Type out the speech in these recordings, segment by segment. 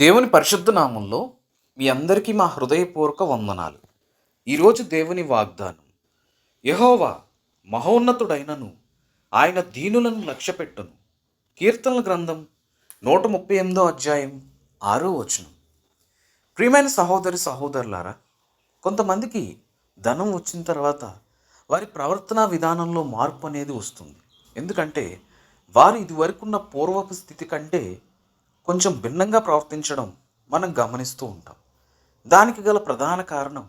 దేవుని పరిశుద్ధ నామంలో మీ అందరికీ మా హృదయపూర్వక వందనాలు. ఈరోజు దేవుని వాగ్దానం యహోవా మహోన్నతుడైనను ఆయన దీనులను లక్ష్యపెట్టును. కీర్తనల గ్రంథం నూట ముప్పై ఎనిమిదో అధ్యాయం ఆరో వచనం. ప్రియమైన సహోదరి సహోదరులారా కొంతమందికి ధనం వచ్చిన తర్వాత వారి ప్రవర్తన విధానంలో మార్పు అనేది వస్తుంది. ఎందుకంటే వారు ఇదివరకున్న పూర్వపు స్థితి కంటే కొంచెం భిన్నంగా ప్రవర్తించడం మనం గమనిస్తూ ఉంటాం. దానికి గల ప్రధాన కారణం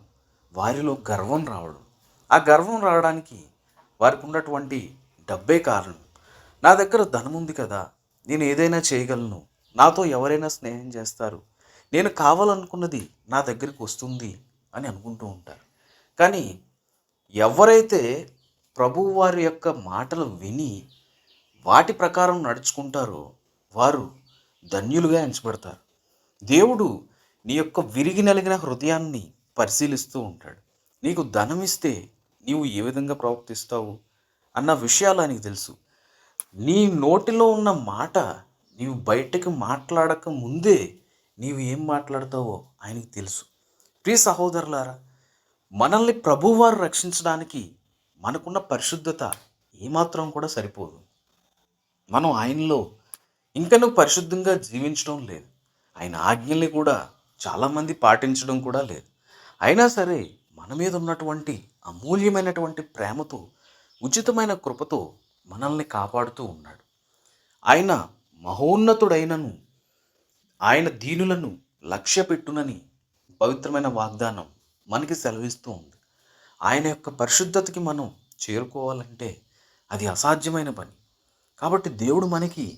వారిలో గర్వం రావడం. ఆ గర్వం రావడానికి వారికి ఉన్నటువంటి డబ్బే కారణం. నా దగ్గర ధనం ఉంది కదా నేను ఏదైనా చేయగలను. నాతో ఎవరైనా స్నేహం చేస్తారు. నేను కావాలనుకున్నది నా దగ్గరికి వస్తుంది అని అనుకుంటూ ఉంటారు. కానీ ఎవరైతే ప్రభు వారి యొక్క మాటలు విని వాటి ప్రకారం నడుచుకుంటారో వారు ధన్యులుగా ఎంచబడతారు. దేవుడు నీ యొక్క విరిగి నలిగిన హృదయాన్ని పరిశీలిస్తూ ఉంటాడు. నీకు ధనం ఇస్తే నీవు ఏ విధంగా ప్రవర్తిస్తావు అన్న విషయాలు ఆయనకు తెలుసు. నీ నోటిలో ఉన్న మాట నీవు బయటకు మాట్లాడక ముందే నీవు ఏం మాట్లాడతావో ఆయనకు తెలుసు. ప్రియ సహోదరులారా మనల్ని ప్రభువారు రక్షించడానికి మనకున్న పరిశుద్ధత ఏమాత్రం కూడా సరిపోదు. మనం ఆయనలో ఇంకనూ పరిశుద్ధంగా జీవించడం లేదు. ఆయన ఆజ్ఞల్ని కూడా చాలామంది పాటించడం కూడా లేదు. అయినా సరే మన మీద ఉన్నటువంటి అమూల్యమైనటువంటి ప్రేమతో ఉచితమైన కృపతో మనల్ని కాపాడుతూ ఉన్నాడు. ఆయన మహోన్నతుడైనను ఆయన దీనులను లక్ష్య పెట్టునని పవిత్రమైన వాగ్దానం మనకి సెలవిస్తూ ఉంది. ఆయన యొక్క పరిశుద్ధతకి మనం చేరుకోవాలంటే అది అసాధ్యమైన పని. కాబట్టి దేవుడు మనకి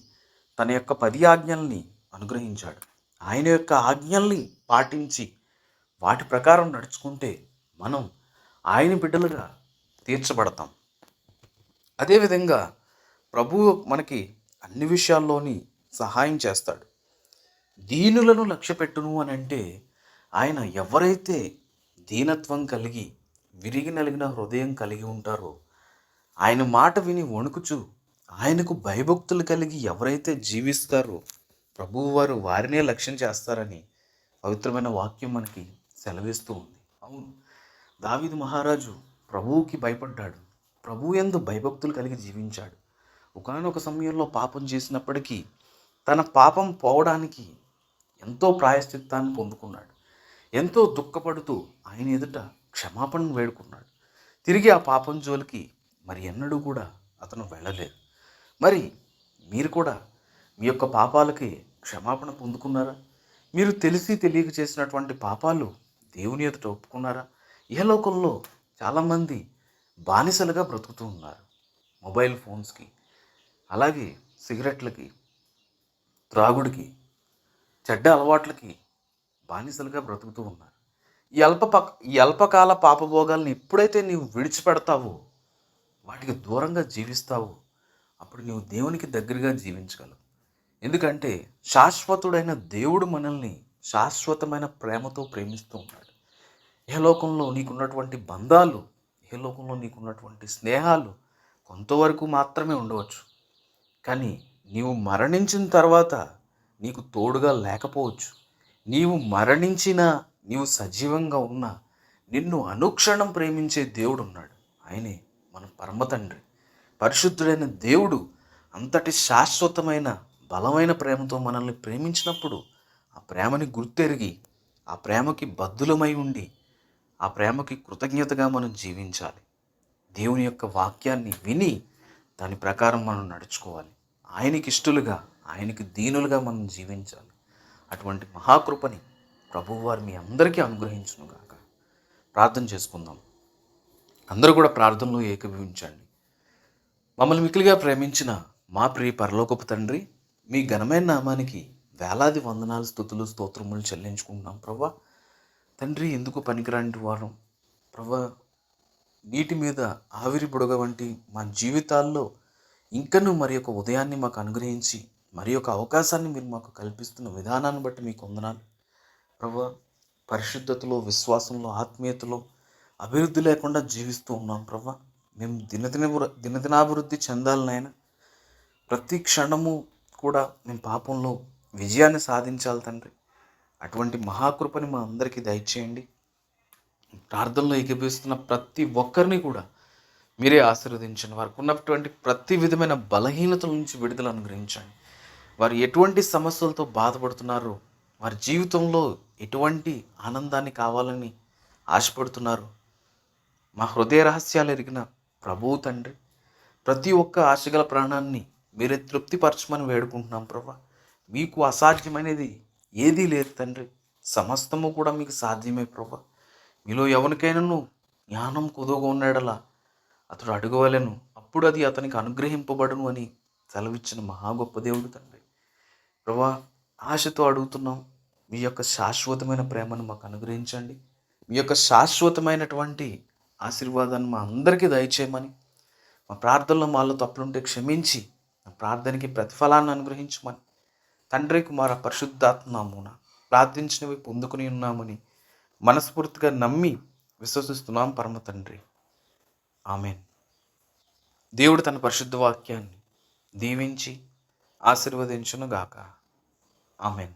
తన యొక్క పది ఆజ్ఞల్ని అనుగ్రహించాడు. ఆయన యొక్క ఆజ్ఞల్ని పాటించి వాటి ప్రకారం నడుచుకుంటే మనం ఆయన బిడ్డలుగా తీర్చబడతాం. అదేవిధంగా ప్రభువు మనకి అన్ని విషయాల్లోని సహాయం చేస్తాడు. దీనులను లక్ష్యపెట్టును అని అంటే ఆయన ఎవరైతే దీనత్వం కలిగి విరిగి నలిగిన హృదయం కలిగి ఉంటారో ఆయన మాట విని వణుకుచు ఆయనకు భయభక్తులు కలిగి ఎవరైతే జీవిస్తారో ప్రభువు వారు వారినే లక్ష్యం చేస్తారని పవిత్రమైన వాక్యం మనకి సెలవిస్తూ ఉంది. అవును దావీదు మహారాజు ప్రభువుకి భయపడ్డాడు. ప్రభువు ఎందు భయభక్తులు కలిగి జీవించాడు. ఒకనొక సమయంలో పాపం చేసినప్పటికీ తన పాపం పోవడానికి ఎంతో ప్రాయశ్చిత్తాన్ని పొందుకున్నాడు. ఎంతో దుఃఖపడుతూ ఆయన ఎదుట క్షమాపణ వేడుకున్నాడు. తిరిగి ఆ పాపం జోలికి మరి ఎన్నడూ కూడా అతను వెళ్ళలేదు. మరి మీరు కూడా మీ యొక్క పాపాలకి క్షమాపణ పొందుకున్నారా? మీరు తెలిసి తెలియక చేసినటువంటి పాపాలు దేవుని ఎదుట ఒప్పుకున్నారా? లోకంలో చాలామంది బానిసలుగా బ్రతుకుతూ ఉన్నారు మొబైల్ ఫోన్స్కి అలాగే సిగరెట్లకి త్రాగుడికి చెడ్డ అలవాట్లకి బానిసలుగా బ్రతుకుతూ ఉన్నారు. ఈ అల్ప ఈ అల్పకాల పాపభోగాల్ని ఎప్పుడైతే నీవు విడిచిపెడతావో వాటికి దూరంగా జీవిస్తావో అప్పుడు నీవు దేవునికి దగ్గరగా జీవించగలవు. ఎందుకంటే శాశ్వతుడైన దేవుడు మనల్ని శాశ్వతమైన ప్రేమతో ప్రేమిస్తూ ఉన్నాడు. ఏ లోకంలో నీకున్నటువంటి బంధాలు ఏ లోకంలో నీకున్నటువంటి స్నేహాలు కొంతవరకు మాత్రమే ఉండవచ్చు. కానీ నీవు మరణించిన తర్వాత నీకు తోడుగా లేకపోవచ్చు. నీవు మరణించినా నీవు సజీవంగా ఉన్నా నిన్ను అనుక్షణం ప్రేమించే దేవుడు ఉన్నాడు ఆయనే మన పరమ తండ్రి పరిశుద్ధుడైన దేవుడు అంతటి శాశ్వతమైన బలమైన ప్రేమతో మనల్ని ప్రేమించినప్పుడు ఆ ప్రేమని గుర్తెరిగి ఆ ప్రేమకి బద్దులమై ఉండి ఆ ప్రేమకి కృతజ్ఞతగా మనం జీవించాలి. దేవుని యొక్క వాక్యాన్ని విని దాని ప్రకారం మనం నడుచుకోవాలి. ఆయనకి ఇష్టలుగా ఆయనకి దీనులుగా మనం జీవించాలి. అటువంటి మహాకృపని ప్రభువారు మీ అందరికీ అనుగ్రహించునుగాక. ప్రార్థన చేసుకుందాం. అందరూ కూడా ప్రార్థనలో ఏకీభవించండి. మమ్మల్ని మిక్కిలిగా ప్రేమించిన మా ప్రియ పరలోకపు తండ్రి మీ ఘనమైన నామానికి వేలాది వందనాలు స్థుతులు స్తోత్రములు చెల్లించుకుంటున్నాం ప్రవ్వా. తండ్రి ఎందుకు పనికిరాని వారం? ప్రవ్వా నీటి మీద ఆవిరి బుడగ వంటి మా జీవితాల్లో ఇంకనూ మరి యొక్క ఉదయాన్ని మాకు అనుగ్రహించి మరి ఒక అవకాశాన్ని మీరు మాకు కల్పిస్తున్న విధానాన్ని బట్టి మీకు వందనాలు. ప్రభా పరిశుద్ధతలో విశ్వాసంలో ఆత్మీయతలో అభివృద్ధి లేకుండా జీవిస్తూ ఉన్నాం ప్రభా మేము దినదిన దినదినాభివృద్ధి చెందాలనైనా ప్రతి క్షణము కూడా మేము పాపంలో విజయాన్ని సాధించాలి తండ్రి. అటువంటి మహాకృపని మా అందరికీ దయచేయండి. ప్రార్థనలో ఏకీభవిస్తున్న ప్రతి ఒక్కరిని కూడా మీరే ఆశీర్వదించండి. వారికి ఉన్నటువంటి ప్రతి విధమైన బలహీనతల నుంచి విడుదల అనుగ్రహించండి. వారు ఎటువంటి సమస్యలతో బాధపడుతున్నారో వారి జీవితంలో ఎటువంటి ఆనందాన్ని కావాలని ఆశపడుతున్నారు మా హృదయ రహస్యాలు ఎరిగిన ప్రభువు తండ్రి ప్రతి ఒక్క ఆశగల ప్రాణాన్ని మీరే తృప్తిపరచమని వేడుకుంటున్నాం ప్రభా. మీకు అసాధ్యమైనది ఏదీ లేదు తండ్రి. సమస్తము కూడా మీకు సాధ్యమే ప్రభా. మీలో ఎవరికైనాను జ్ఞానం కుదువగా ఉన్నాడలా అతడు అడగవలెను అప్పుడు అది అతనికి అనుగ్రహింపబడును అని సెలవిచ్చిన మహా గొప్ప దేవుడు తండ్రి. ప్రభా ఆశతో అడుగుతున్నాం మీ యొక్క శాశ్వతమైన ప్రేమను మాకు అనుగ్రహించండి. మీ యొక్క శాశ్వతమైనటువంటి ఆశీర్వాదాన్ని మా అందరికీ దయచేయమని మా ప్రార్థనలో మాలో తప్పులుంటే క్షమించి నా ప్రార్థనకి ప్రతిఫలాన్ని అనుగ్రహించమని తండ్రి కుమార పరిశుద్ధాత్మనామున ప్రార్థించినవి పొందుకుని ఉన్నామని మనస్ఫూర్తిగా నమ్మి విశ్వసిస్తున్నాం పరమ తండ్రి. ఆమెన్. దేవుడు తన పరిశుద్ధ వాక్యాన్ని దీవించి ఆశీర్వదించునుగాక. ఆమెన్.